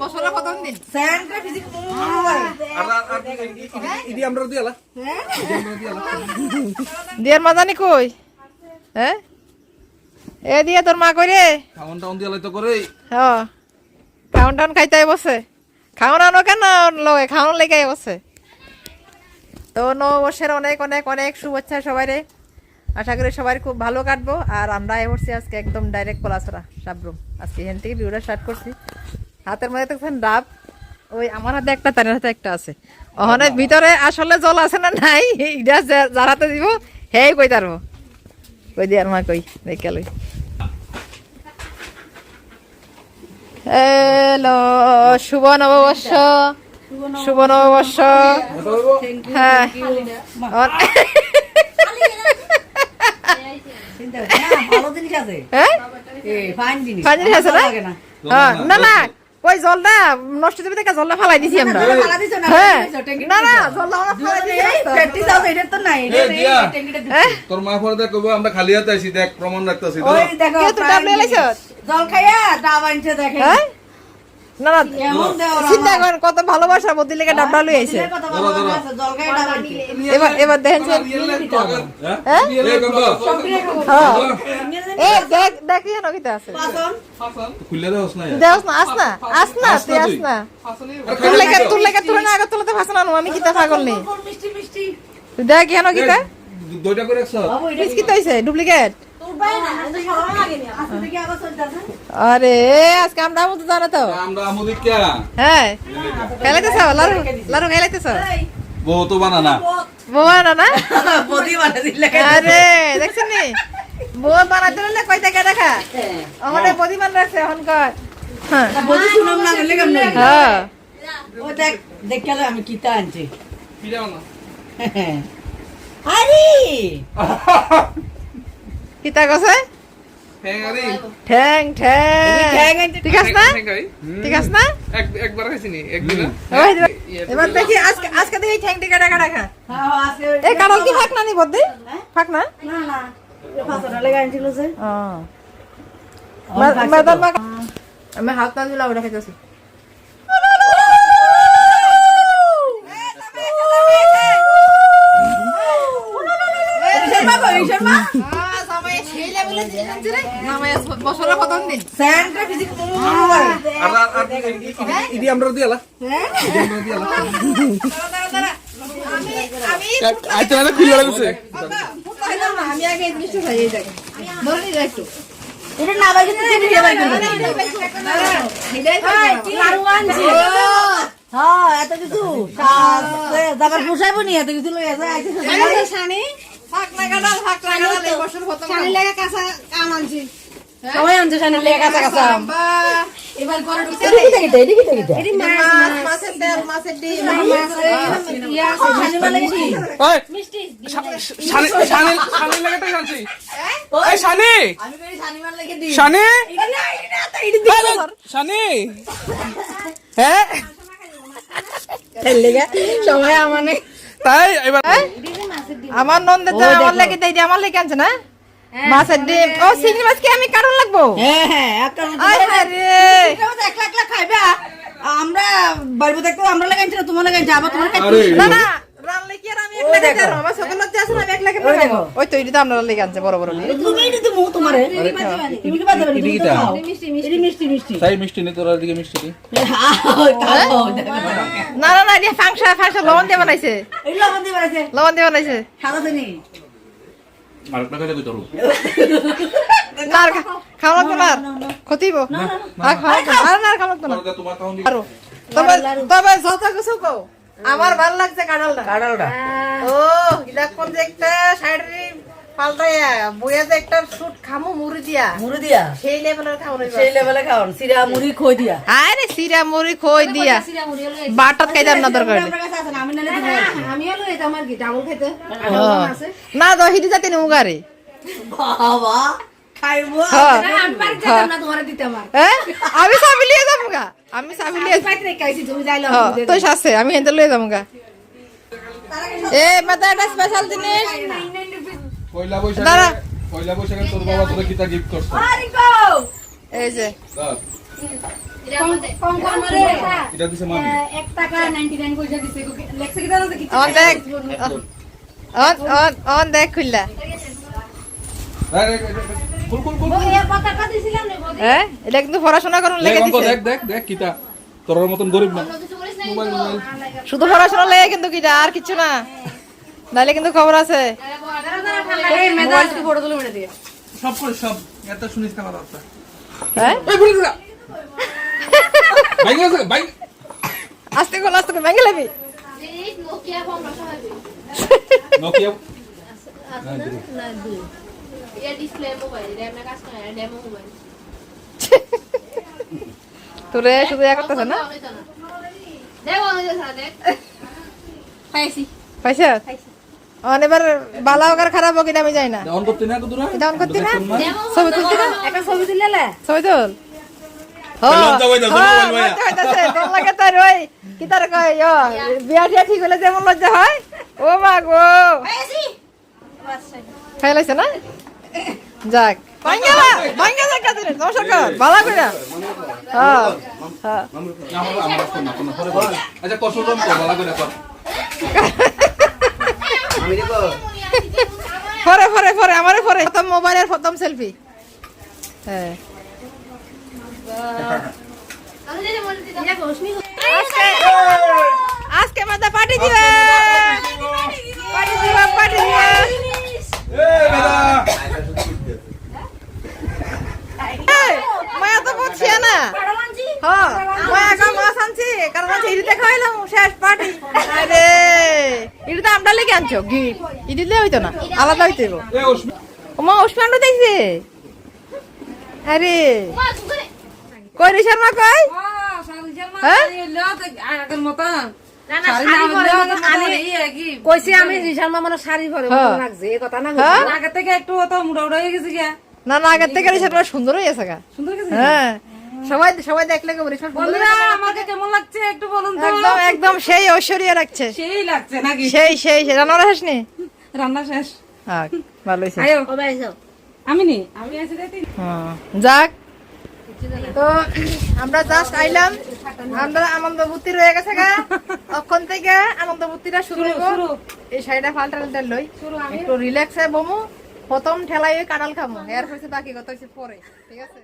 বছরের প্রথম দিন স্যান্ডটা ফিজিক আর আর আর ইডি আমরা দিয়ালা দিয়ার মাদানি কই? হ্যাঁ? এ দিয়ে তোর মা কই রে? খাওন টাউন দিয়ালা তো করে। হ। খাওন টাউন খাইতে বসে। খাওন আনো কেন? লয় খাওন লেগে বসে। তো নববর্ষের অনেক অনেক অনেক শুভেচ্ছা সবাই রে। আশা করি সবাই খুব ভালো কাটবো। আর আমরা এ করছি আজকে একদম ডাইরেক্ট পলাছড়া সাবরুম আজকে এখান থেকে ভিডিওটা স্টার্ট করছি। হাতের মধ্যে দেখছেন ডাব ওই আমার হাতে একটা তার হাতে একটা আছে। ওখানে ভিতরে আসলে জল আছে না নাই এটা যার হাতে দিব হে কই তারবো কই দিয়ার মা কই দেখে লই। হ্যালো শুভ নববর্ষ শুভ নববর্ষ। হ্যাঁ। হ্যাঁ? না। হ্যাঁ, না না। ওই জলটা নষ্ট হবে দেখে জলটা ফালাই দিছি আমরা। জলটা ফালাই দিছো না, হ্যাঁ। না না জলটা আমরা ফালাই দিছি এই প্র্যাকটিস আছে এটার তো নাই। হ্যাঁ। তোর মা পরে দেখো আমরা খালি হাতে আছি দেখ প্রমাণ রাখতাছি ওই দেখো তো? জল খাইয়া ডাব আনছে দেখে। হ্যাঁ? না না চিন্তা করেন কত ভালোবাসা বদি লেগে ডাবটা লই আইছে এবার এবার দেখেন হ্যাঁ? এ হ্যাঁ। এ দেখ দেখ কি নকিতা আছে। খুললে দাওস না দেওস না আস না আস না তুই আস না। আর লেগে তোর লেগে তোর না আগে তোলাতে আনো আমি কিতা পাগল নেই কোন মিষ্টি মিষ্টি। তুই দেখ কি নকিতা দুইটা করে একসাথে। ডুপ্লিকেট। না আরে আজকে আমরা আমু তো জানো তো? আমরা আমুদি কে হ্যাঁ। খাইলাইতেছ লারু লারু খাইলাইতেছ হ্যাঁ। বউ তো বানানা বোয়া না না? বদি বানা দিলে আরে দেখছেন নি? বউ বানাতে হলে কয় টাকা দেখা? ওখানে প্রতিমান রাখছে এখন কয় হ্যাঁ। বদি শুনাম না গেলে কেমন হ্যাঁ। ও দেখ দেখ আমি কিতা আনছি। আরে! কিতা কছে ঠ্যাং ঠ্যাং ঠিক আছে না ঠিক আছে না একবার খাইছিনি একদিন এবার দেখি আজকে আজকে দেখি ঠ্যাং টিকা টাকা হ্যাঁ আজকে এই কারণ কি ফাঁক না নি বদ্দি ফাঁক না না না আমি হাত না দিলে ওটা খাইতেছি বছরের প্রথম দিন স্যান্ডটা ফিজিক আর আর আর আমরা দিয়ালা ইডি আমরা দিয়ালা আইতে না খুলে লাগছে আমি আগে এই জিনিসটা খাই ধরে নিয়ে একটু। এটা না বাকি তো ভিডিও বাই করবে হ্যাঁ এত কিছু। তারপর পোষাইবো নি এত কিছু লই আছে ফাঁক না কাটাল ফাঁক না কাটাল এই বছর আনছে শানি লেগে কাঁচা কাঁচা এবার করে এদিকে থেকে এদিকে থেকে মাছ মাছের তেল মাছের ডিম। শানি মানে কি ওই শানি শানি শানি লাগাতে জানছি এই শানি আমি কই শানি মানে লেগে দি শানি এটা না এটা না এটা দি শানি হ্যাঁ? সবাই তাই এবার আমার নন্দে আমার লেগে আমার লেগে আনছে না? মাছের ডিম। ও চিংড়ি মাছ কি আমি কারণ লাগবো? হ্যাঁ হ্যাঁ একটা আয় হায় রে। একলা একলা খাইবা? আমরা বাড়িতে দেখতে আমরা লাগাইছি না তোমার লাগাইছি আবার তোমার না না রানলে কি আর আমি এক লাখে দেব আমার সকল আছে আমি এক লাখে ওই ওই তো এটা তো আমরা লেগে আনছে বড় বড় তুমি এটা তো মুখ তোমারে। তুমি কি বাজারে তুমি তো খাও। মিষ্টি মিষ্টি মিষ্টি। তাই মিষ্টি নেই তোর দিকে মিষ্টি নেই না। না এটা লবণ দিয়ে বানাইছে। দিয়ে লবণ দিয়ে বানাইছে। সাদা চিনি। আরেকটা খাইলে কই তোর না আর লাগতো না? আর। ক্ষতিব আর খাওয়া আর না আর লাগতো না। আরও। তবে তবে যত কিছু কও। আমার ভালো লাগছে কাঁঠালটা। কাঁঠালটা? ও ইলাক কোন যে একটা সাইডে পাল্টাইয়া বইয়া যে একটা সুট খামু মুড়ি দিয়া। মুড়ি দিয়া? সেই লেভেলের খাওয়ানো সেই লেভেলে খাওয়ান সিরা মুড়ি খই দিয়া। আরে সিরা মুড়ি খই দিয়া। বাটাত খাইতাম না দরকার কাছে আছে না আমি নালে দিব ও। না তো যাতে নেউগারে বাবা খাইবো। হ্যাঁ হ্যাঁ? আমি চাবি লিয়ে যাব গা। আমি চাবি তুই আছে আমি হেঁটে লিয়ে যাব গা। এ মাথা একটা স্পেশাল জিনিস। পয়লা বৈশাখে পয়লা বৈশাখে তোর বাবা তোর কিতা গিফট করছে? এই যে। দাও। কম কম করে এটা দিছে মামি। এক টাকা 99 পয়সা দিছে। লেখছে কি জানো অন দেখ। অন অন অন দেখ খুললা। এই, এই, এই, এই, খুল খুল খুল এর পতাকা দিছিলাম রে বদি? হ্যাঁ? এটা কিন্তু পড়াশোনা করুন লেগে দিছে। দেখ দেখ দেখ কিতা। তোর মতন গরিব না। শুধু পড়াশোনা লেগে কিন্তু কিটা আর কিছু না। নাহলে কিন্তু খবর আছে। সব করে সব। এত শুনিস না কথা হ্যাঁ? আস্তে করে আস্তে করে ভেঙে লেবি নোকিয়া ফোন রাখা হবে নোকিয়া এটা ডিসপ্লে মোবাইল র্যাম কাজ করে ডেমো মোবাইল তোরে শুধু এক করতেছে না? দেখ। পাইছি? পাইছে। অন এবার বালা হোক আর খারাপ হোক এটা আমি যাই না অন করতে না তো দূরা করতে না ছবি তুলতে না একটা ছবি তুলে লে ছবি তুল ইয়ো, যেমন লজ্জা হয় ও মা গো খাই না যাক হ্যাঁ হ্যাঁ আচ্ছা কষ্ট কম কর ভালো করে কর পরে পরে পরে আমারে পরে প্রথম মোবাইলের প্রথম সেলফি। হ্যাঁ। আজকে আজকে মাথা পার্টি দিবে। পার্টি দিবা। পার্টি দিবা এই দাদা এই, মায়া তো বলছি না। হ্যাঁ মায়া আনছি কারণ হচ্ছে ইডিতে শেষ পার্টি। আরে ইডিতে আমরা লেগে আনছো হইতো না আলাদা হইতে ওমা দেখছে? আরে কই রে শর্মা কই? হ্যাঁ? কইছি আমি রিসার মামার শাড়ি পরে হ্যাঁ। লাগছে এই কথা না হ্যাঁ? আগে থেকে একটু অত মুড়া উড়া হয়ে গেছে গিয়া। না না আগের থেকে সুন্দর হয়ে গেছে গা। সুন্দর হ্যাঁ। সবাই সবাই দেখলে কেমন? বন্ধুরা আমাকে কেমন লাগছে? একটু বলুন তো। একদম একদম সেই ঐশ্বরিয়া লাগছে। সেই লাগছে নাকি? সেই সেই রান্না হাসনি রান্না শেষ। হ্যাঁ ভালো হয়েছে আয়ো। কবে আইছো আমি নি? আমি এসে দেখি। হুম, যাক। তো আমরা জাস্ট আইলাম। আমরা আনন্দ রয়ে গেছে গা। তখন থেকে আনন্দ ভর্তিটা শুরু হইব। এই শাড়িটা ফাল্টা টাল্টা লই। একটু রিল্যাক্স হয়ে বমু। প্রথম ঠেলাই কাঁঠাল খামু। এর হয়েছে বাকি কত হয়েছে পরে। ঠিক আছে?